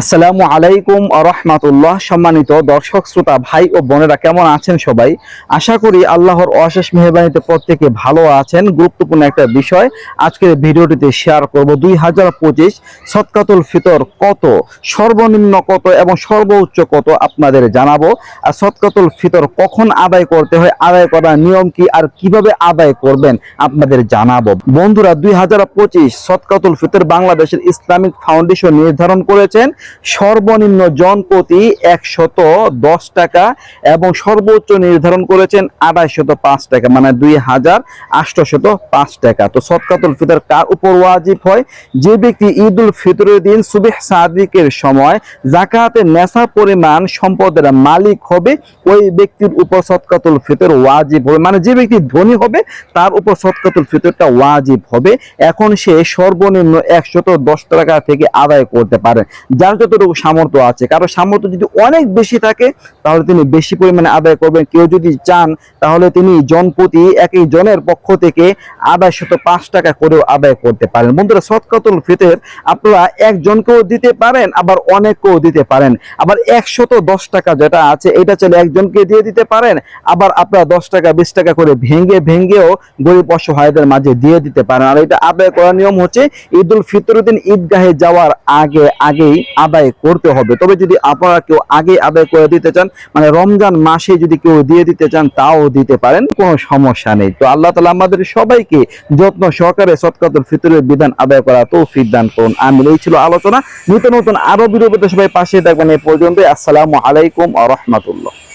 আসসালামু আলাইকুম রহমাতুল্লাহ। সম্মানিত দর্শক, শ্রোতা, ভাই ও বোনেরা, কেমন আছেন সবাই? আশা করি আল্লাহর অশেষ মেহরবানিতে প্রত্যেকে ভালো আছেন। গুরুত্বপূর্ণ একটা বিষয় আজকের ভিডিওটিতে শেয়ার করব। দুই হাজার পঁচিশ সৎকাতুল ফিতর কত, সর্বনিম্ন কত এবং সর্বোচ্চ কত আপনাদের জানাব। আর সৎকাতুল ফিতর কখন আদায় করতে হয়, আদায় করার নিয়ম কি, আর কীভাবে আদায় করবেন আপনাদের জানাব। বন্ধুরা, দুই হাজার পঁচিশ সৎকাতুল ফিতর বাংলাদেশের ইসলামিক ফাউন্ডেশন নির্ধারণ করেছেন। সর্বনিম্ন জনপ্রতি একশত দশ টাকা এবং সর্বোচ্চ নির্ধারণ করেছেন আড়াইশত পাঁচ টাকা মানে দুই হাজার আটশত পাঁচ টাকা। তো সৎকাতুল ফিতর কার উপর ওয়াজিব হয়? যে ব্যক্তি ঈদ উল ফিতরের দিন সুবেহ সাদিকের সময় জাকাতের নেশা পরিমাণ সম্পদের মালিক হবে, ওই ব্যক্তির উপর সৎকাতুল ফিতর ওয়াজিব হবে। মানে যে ব্যক্তি ধনী হবে, তার উপর সৎকাতুল ফিতরটা ওয়াজিব হবে। এখন সে সর্বনিম্ন একশত দশ টাকা থেকে আদায় করতে পারে। যার যতটুকু সামর্থ্য আছে। কারও সামর্থ্য যদি অনেক বেশি থাকে, তাহলে তিনি বেশি পরিমাণে আদায় করবেন। কেউ যদি চান, তাহলে তিনি জনপ্রতি একই জনের পক্ষ থেকে আদায় শত পাঁচ টাকা করেও আদায় করতে পারেন। বন্ধুরা সৎকাতুল ফিতের, আপনারা একজনকেও দিতে পারেন, আবার অনেককেও দিতে পারেন। আবার একশত দশ টাকা যেটা আছে, এটা চলে একজনকে দিয়ে দিতে পারেন। আবার আপনারা দশ টাকা, বিশ টাকা করে ভেঙে, ভেঙেও গরিব অসহায়দের মাঝে দিয়ে দিতে পারেন। আর এটা আদায় করার নিয়ম হচ্ছে, ঈদুল দিন ঈদগাহে যাওয়ার আগে, আগেই আদায় করতে হবে। তবে যদি আপনারা কেউ আগে আদায় করে দিতে চান মানে রমজান মাসে যদি কেউ দিয়ে দিতে চান, তাও দিতে পারেন, কোনো সমস্যা নেই। তো আল্লাহ তালা আমাদের সবাইকে যত্ন সহকারে সৎকাতুল ফিতরের বিধান আদায় করা তৌফিক দান করুন। আমি এই ছিল আলোচনা। নতুন নতুন আরও বিরোধী সবাই পাশে থাকবেন। এ পর্যন্ত আসসালামু আলাইকুম আ রহমতুল্লাহ।